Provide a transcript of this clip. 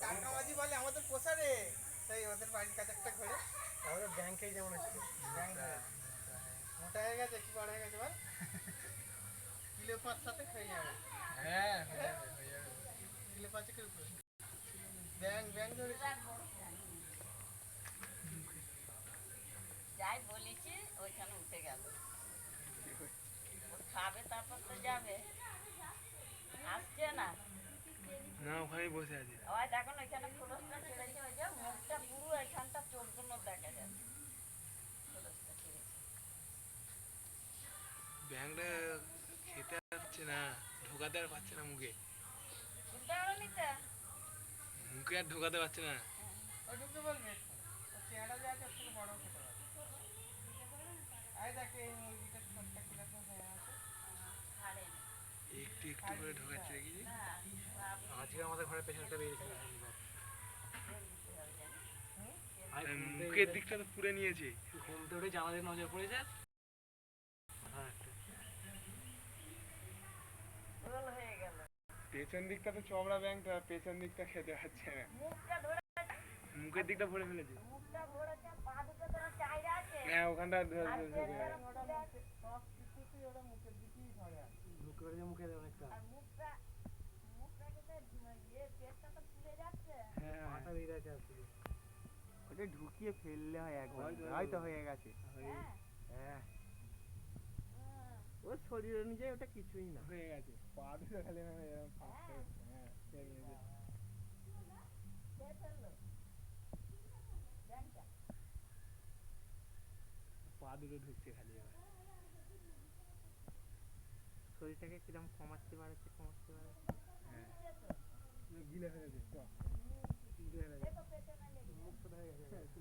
আমাদের পোষারে তাই ওদের বাড়ির কাছে একটা ঘরে। আমাদের ব্যাংকেই যেমন হচ্ছে ব্যাংক। মোটা হয়ে গেছে কি বড় হয়ে গেছে বল। কিলো পাঁচ সাথে খেয়ে যাবে। হ্যাঁ যাবে কিলো উপরে ব্যাংক ব্যাংক ধরে। যাই বলেছি ওইখানে উঠে গেল। ও খাবে তারপর তো যাবে। আসছে না। না ওখানেই বসে আছি। দেখুন ওইখানে খোলসটা ছেড়েছে ওই যে মুখটা পুরো এখানটা চোখগুলো দেখা যাচ্ছে। খোলসটা ছেড়েছে ব্যাংকটা খেতে আর না ঢোকাতে আর পাচ্ছে না মুখে। আর ঢোকাতে পারছে না। বলবে। চেহারা যা আছে ওর বড় খেতে পারবে। আই দেখে এই মুরগিটা ছোট্ট কীরকম হয়ে আছে। একটু একটু করে ঢোকাচ্ছে না আজকে আমাদের ঘরের পেছনটা বেরিয়েছিল হুম? মুখের দিকটা তো পুড়ে নিয়েছে। ঘুম জামা দিয়ে নজর পড়েছে হ্যাঁ গোল হয়ে গেল। পেছন দিকটা তো চবড়া ব্যাংকটা পেছন দিকটা খেতে পাচ্ছে না মুখের দিকটা ভরে ফেলেছে। ধরে হ্যাঁ ওখানটা ধরে- আর ধরে- ওটা ঢুকিয়ে ফেললে হয় একবার হয়তো, হয়ে গেছে। হ্যাঁ হ্যাঁ। হুম। ওর শরীর অনুযায়ী ওটা কিছুই না। হয়ে গেছে। পা দুটো খালি হ্যাঁ। ব্যাংকটা পা দুটো ঢুকছে খালি শরীরটাকে কিরম কমাচ্ছে বাড়াচ্ছে কমাচ্ছে বাড়াচ্ছে হ্যাঁ। গিলে ফেলেছে